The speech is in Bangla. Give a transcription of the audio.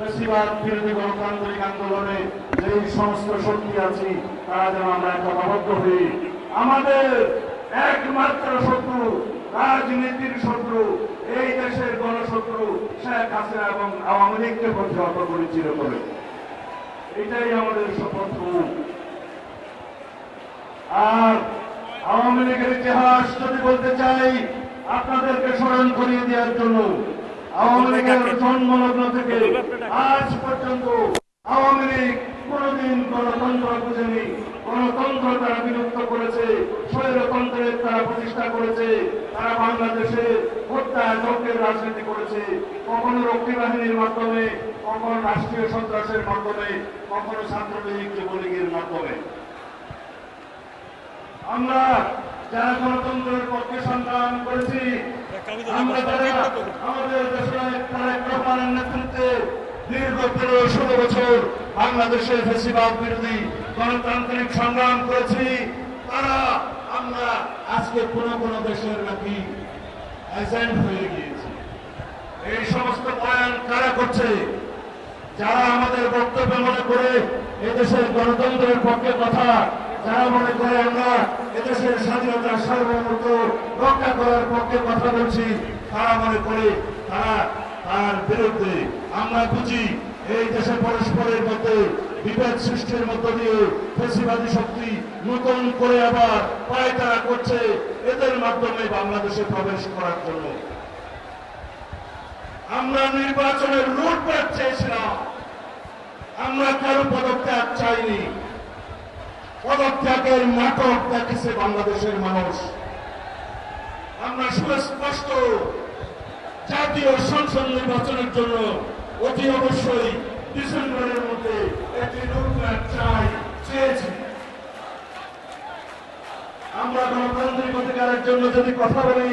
বেশিরভাগ বিরোধী গণতান্ত্রিক আন্দোলনে যে সমস্ত শক্তি আছে, তারা যেন আমরা একতাবদ্ধ হই। আমাদের একমাত্র শত্রু, রাজনীতির শত্রু, এই দেশের গণশত্রু শেখ হাসিনা এবং আওয়ামী লীগকে প্রতিহত করেছিল করে। এটাই আমাদের শপথ আর আওয়ামী লীগের ইতিহাস যদি বলতে চাই, আপনাদেরকে স্মরণ করিয়ে দেওয়ার জন্য আওয়ামী লীগের জন্মলগ্ন থেকে আজ পর্যন্ত আওয়ামী লীগ কোনদিন গণতন্ত্র বুঝেনি। গণতন্ত্র তারা বিলুপ্ত করেছে স্বৈরতন্ত্রের তারা প্রতিষ্ঠা করেছে তারা বাংলাদেশে হত্যা যজ্ঞের রাজনীতি করেছে। কখনো রক্ষী বাহিনীর মাধ্যমে কখনো রাষ্ট্রীয় সন্ত্রাসের মাধ্যমে কখনো ছাত্রলীগ যুবলীগের মাধ্যমে। আমরা যারা গণতন্ত্রের পক্ষে সংগ্রাম করেছি আমরা আমাদের দেশের তারেক রহমানের নেতৃত্বে পনেরো, ষোলো বছর বাংলাদেশের ফেসিবাদ বিরোধী গণতান্ত্রিক সংগ্রাম করেছি, তারা আমরা আজকে কোন কোন দেশের নাকি হয়ে গিয়েছি। এই সমস্ত বয়ান কারা করছে? যারা আমাদের বক্তব্য মনে করে এদেশের গণতন্ত্রের পক্ষে কথা, যারা মনে করে আমরা এদেশের স্বাধীনতা সার্বভৌমত্ব রক্ষা করার পক্ষে কথা বলছি, তারা মনে করে তারা তার বিরুদ্ধে আমরা বুঝি এই দেশে পরস্পরের মধ্যে বিভেদ সৃষ্টির মধ্য দিয়ে ফেসিবাদী শক্তি নতুন করে আবার পায়তারা করছে, এদের মাধ্যমে বাংলাদেশে প্রবেশ করার জন্য। আমরা নির্বাচনের রুটম্যাপ চেয়েছিলাম। আমরা কারও পদত্যাগ চাইনি। পদত্যাগের নাটক দেখেছে বাংলাদেশের মানুষ। আমরা সুস্পষ্ট জাতীয় সংসদ নির্বাচনের জন্য অতি অবশ্যই ডিসেম্বরের মধ্যে একটি নতুন চাই চেয়েছি। আমরা গণতান্ত্রিক অধিকারের জন্য যদি কথা বলি